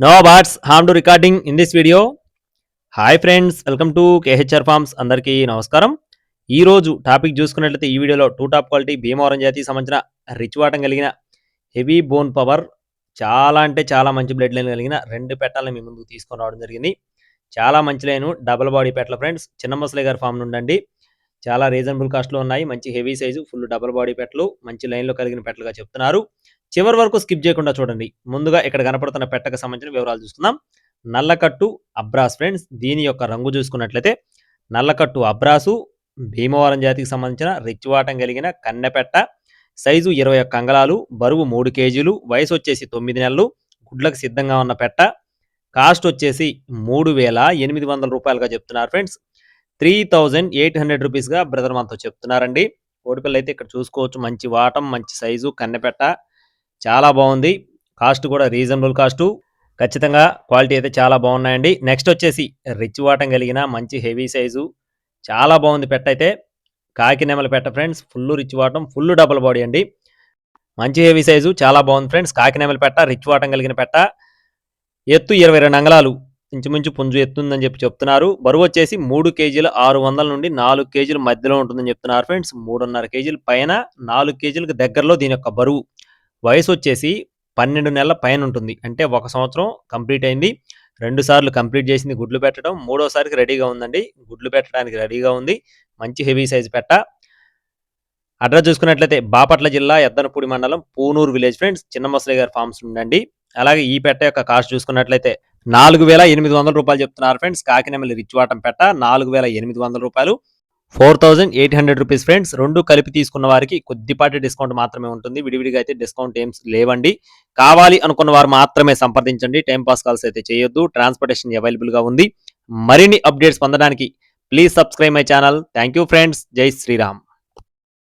No bots harm to recording in this video hi friends welcome to KHR farms అందరికీ నమస్కారం ఈ రోజు topic చూసుకున్నట్లయితే ఈ వీడియోలో టూ టాప్ క్వాలిటీ భీమవరం జాతికి సంబంధించిన రిచ్ వాటం కలిగిన హెవీ బోన్ పవర్ చాలా అంటే చాలా మంచి బ్లడ్ లైన్ కలిగిన రెండు పెట్టాలని మీ ముందుకు తీసుకొని రావడం జరిగింది. చాలా మంచి లైను డబుల్ బాడీ పెట్టల ఫ్రెండ్స్ చిన్న ముసలి గారి ఫామ్ నుండి చాలా రీజనబుల్ కాస్ట్లో ఉన్నాయి. మంచి heavy size full double body పెట్టలు మంచి లైన్లో కలిగిన పెట్టలుగా చెప్తున్నారు. చివరి వరకు స్కిప్ చేయకుండా చూడండి. ముందుగా ఇక్కడ కనపడుతున్న పెట్టకు సంబంధించిన వివరాలు చూసుకుందాం. నల్లకట్టు అబ్రాస్ ఫ్రెండ్స్ దీని యొక్క రంగు చూసుకున్నట్లయితే నల్లకట్టు అబ్రాసు భీమవరం జాతికి సంబంధించిన రిచ్వాటం కలిగిన కన్నెపెట్ట సైజు ఇరవై ఒక్క అంగళాలు బరువు మూడు కేజీలు వయసు వచ్చేసి తొమ్మిది నెలలు గుడ్లకు సిద్ధంగా ఉన్న పెట్ట కాస్ట్ వచ్చేసి మూడు వేల ఎనిమిది వందల రూపాయలుగా చెప్తున్నారు friends. Three thousand eight hundred రూపీస్గా brother మనతో చెప్తున్నారండి. కోడిపిల్ల అయితే ఇక్కడ చూసుకోవచ్చు. మంచి వాటం మంచి సైజు కన్నెపెట్ట చాలా బాగుంది. కాస్ట్ కూడా రీజనబుల్ కాస్టు. ఖచ్చితంగా క్వాలిటీ అయితే చాలా బాగున్నాయండి. నెక్స్ట్ వచ్చేసి రిచ్ వాటం కలిగిన మంచి హెవీ సైజు. చాలా బాగుంది పెట్ట అయితే. కాకినెమల పెట్ట ఫ్రెండ్స్. ఫుల్ రిచ్ వాటం ఫుల్ డబుల్ బాడీ అండి. మంచి హెవీ సైజు చాలా బాగుంది ఫ్రెండ్స్. కాకినెమల పెట్ట రిచ్ వాటం కలిగిన పెట్ట. ఎత్తు ఇరవై రెండు అంగళాలు. ఇంచుమించు పుంజు ఎత్తుందని చెప్పి చెప్తున్నారు. బరువు వచ్చేసి మూడు కేజీలు ఆరు వందల నుండి నాలుగు కేజీల మధ్యలో ఉంటుందని చెప్తున్నారు ఫ్రెండ్స్. మూడున్నర కేజీల పైన నాలుగు కేజీలకు దగ్గరలో దీని యొక్క బరువు. వయసు వచ్చేసి పన్నెండు నెలల పైన ఉంటుంది అంటే ఒక సంవత్సరం కంప్లీట్ అయింది. రెండు సార్లు కంప్లీట్ చేసింది గుడ్లు పెట్టడం. మూడోసారికి రెడీగా ఉందండి. గుడ్లు పెట్టడానికి రెడీగా ఉంది. మంచి హెవీ సైజ్ పెట్ట. అడ్రస్ చూసుకున్నట్లయితే బాపట్ల జిల్లా ఎద్దనపూడి మండలం పూనూరు విలేజ్ ఫ్రెండ్స్. చిన్న మసలి గారి ఫార్మ్స్ ఉండండి. అలాగే ఈ పెట్ట యొక్క కాస్ట్ చూసుకున్నట్లయితే నాలుగు వేల ఎనిమిది వందల రూపాయలు చెప్తున్నారు ఫ్రెండ్స్. కాకినమల్లి రిచ్ వాటం పెట్ట నాలుగు వేల ఎనిమిది వందల రూపాయలు. Four thousand eight hundred rupees friends రెండు కలిపి తీసుకున్న వారికి కొద్దిపాటి డిస్కౌంట్ మాత్రమే ఉంటుంది. విడివిడిగా అయితే డిస్కౌంట్ ఏం లేవండి. కావాలి అనుకున్న వారు మాత్రమే సంప్రదించండి. టైం పాస్ కాల్స్ అయితే చేయొద్దు. ట్రాన్స్పోర్టేషన్ అవైలబుల్గా ఉంది. మరిన్ని అప్డేట్స్ పొందడానికి please subscribe my channel thank you friends జై శ్రీరామ్